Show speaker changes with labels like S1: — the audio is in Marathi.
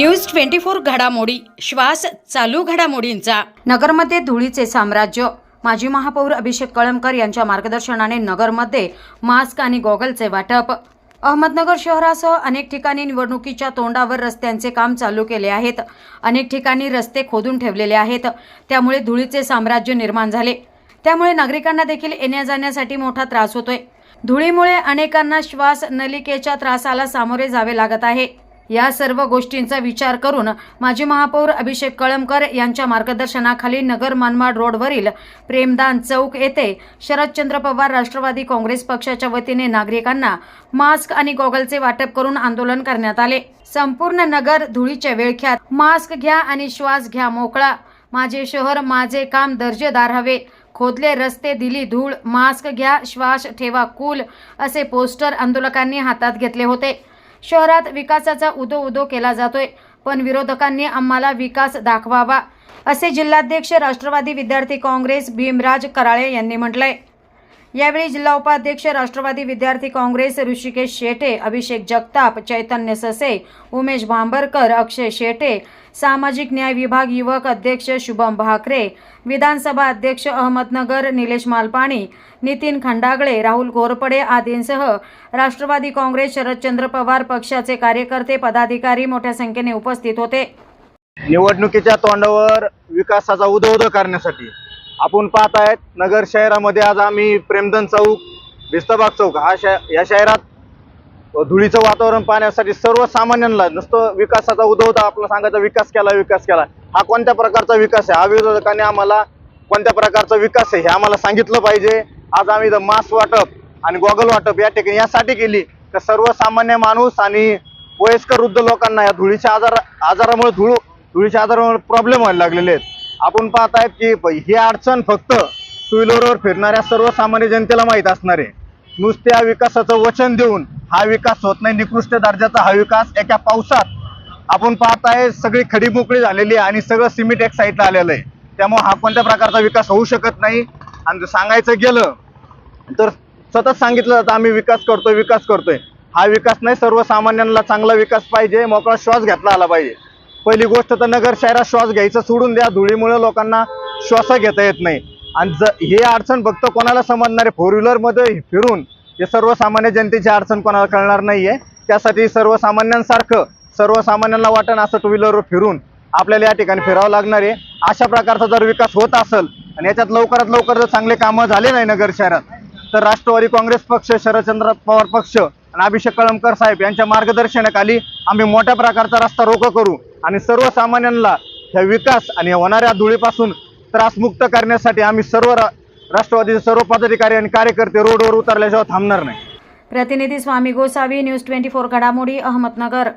S1: न्यूज ट्वेंटी फोर घडामोडी. श्वास चालू घडामोडींचा. नगरमध्ये धुळीचे साम्राज्य. माजी महापौर अभिषेक कळमकर यांच्या मार्गदर्शनाने नगरमध्ये मास्क आणि गॉगलचे वाटप. अहमदनगर शहरासह अनेक ठिकाणी निवडणुकीच्या तोंडावर रस्त्यांचे काम चालू केले आहेत. अनेक ठिकाणी रस्ते खोदून ठेवलेले आहेत. त्यामुळे धुळीचे साम्राज्य निर्माण झाले. त्यामुळे नागरिकांना देखील येण्या जाण्यासाठी मोठा त्रास होतोय. धुळीमुळे अनेकांना श्वास नलिकेच्या त्रासाला सामोरे जावे लागत आहे. या सर्व गोष्टींचा विचार करून माजी महापौर अभिषेक कळमकर यांच्या मार्गदर्शनाखाली नगर मनमाड रोडवरील प्रेमदान चौक येथे शरदचंद्र पवार राष्ट्रवादी काँग्रेस पक्षाच्या वतीने नागरिकांना मास्क आणि गॉगलचे वाटप करून आंदोलन करण्यात आले. संपूर्ण नगर धुळीच्या वेळख्यात. मास्क घ्या आणि श्वास घ्या मोकळा. माझे शहर माझे काम दर्जेदार हवे. खोदले रस्ते दिली धूळ. मास्क घ्या श्वास ठेवा कूल. असे पोस्टर आंदोलकांनी हातात घेतले होते. शहरात विकासाचा उदो उदो केला जातोय पण विरोधकांनी आम्हाला विकास दाखवावा असे जिल्हाध्यक्ष राष्ट्रवादी विद्यार्थी काँग्रेस भीमराज कराळे यांनी म्हटलंय. यावेळी जिल्हा उपाध्यक्ष राष्ट्रवादी विद्यार्थी काँग्रेस ऋषिकेश शेटे अभिषेक जगताप चैतन्य ससे उमेश भांबरकर अक्षय शेटे सामाजिक न्याय विभाग युवक अध्यक्ष शुभम भाकरे विधानसभा अध्यक्ष अहमदनगर निलेश मालपाणी नितीन खंडागळे राहुल घोरपडे आदींसह राष्ट्रवादी काँग्रेस शरदचंद्र पवार पक्षाचे कार्यकर्ते पदाधिकारी मोठ्या संख्येने उपस्थित होते.
S2: निवडणुकीच्या तोंडावर विकासाचा उदोध करण्यासाठी आपण पाहत आहेत नगर शहरामध्ये आज आम्ही प्रेमधन चौक भिस्तबाग चौक हा शह या शहरात धुळीचं वातावरण पाहण्यासाठी सर्वसामान्यांना नुसतं विकासाचा उदो आपला सांगायचा विकास केला विकास केला. हा कोणत्या प्रकारचा विकास आहे? हा विरोधकांनी आम्हाला कोणत्या प्रकारचा विकास आहे हे आम्हाला सांगितलं पाहिजे. आज आम्ही इथं मास्क वाटप आणि गॉगल वाटप या ठिकाणी यासाठी केली. तर सर्वसामान्य माणूस आणि वयस्कर वृद्ध लोकांना या धुळीच्या आजार आजारामुळे धुळ धुळीच्या आजारामुळे प्रॉब्लेम व्हायला लागलेले आहेत. आपण पाहत आहेत की ही अडचण फक्त टू व्हीलरवर फिरणाऱ्या सर्वसामान्य जनतेला माहीत असणार आहे. नुसत्या विकासाचं वचन देऊन हा विकास होत नाही निकृष्ट दर्जाचा हा विकास एका पावसात आपण पाहताय सगळी खडी मोकळी झालेली आहे आणि सगळं सिमेंट एक साईडला आलेलं आहे. त्यामुळे हा कोणत्या प्रकारचा विकास होऊ शकत नाही. आणि जर सांगायचं गेलं तर सतत सांगितलं जातं आम्ही विकास करतोय विकास करतोय. हा विकास नाही सर्वसामान्यांना चांगला विकास पाहिजे मोकळा श्वास घेतला आला पाहिजे. पहिली गोष्ट तर नगर शहरात श्वास घ्यायचं सोडून द्या. धुळीमुळे लोकांना श्वास घेता येत नाही. आणि ज हे अडचण फक्त कोणाला समजणार आहे? फोर व्हीलरमध्ये फिरून हे सर्वसामान्य जनतेची अडचण कोणाला कळणार नाहीये. त्यासाठी सर्वसामान्यांसारखं सर्वसामान्यांना वाटण असं टू व्हीलरवर फिरून आपल्याला या ठिकाणी फिरावं लागणार आहे. अशा प्रकारचा जर विकास होत असेल आणि याच्यात लवकरात लवकर जर चांगले कामं झाले नाही नगर शहरात तर राष्ट्रवादी काँग्रेस पक्ष शरदचंद्र पवार पक्ष आणि अभिषेक कळमकर साहेब यांच्या मार्गदर्शनाखाली आम्ही मोठ्या प्रकारचा रस्ता रोको करू. आणि सर्वसामान्यांना ह्या विकास आणि होणाऱ्या धुळीपासून त्रासमुक्त करण्यासाठी आम्ही सर्व रा राष्ट्रवादीचे सर्व पदाधिकारी आणि कार्यकर्ते रोडवर उतरल्याशिवाय थांबणार नाही.
S1: प्रतिनिधी Swami Gosavi news twenty four घडामोडी अहमदनगर.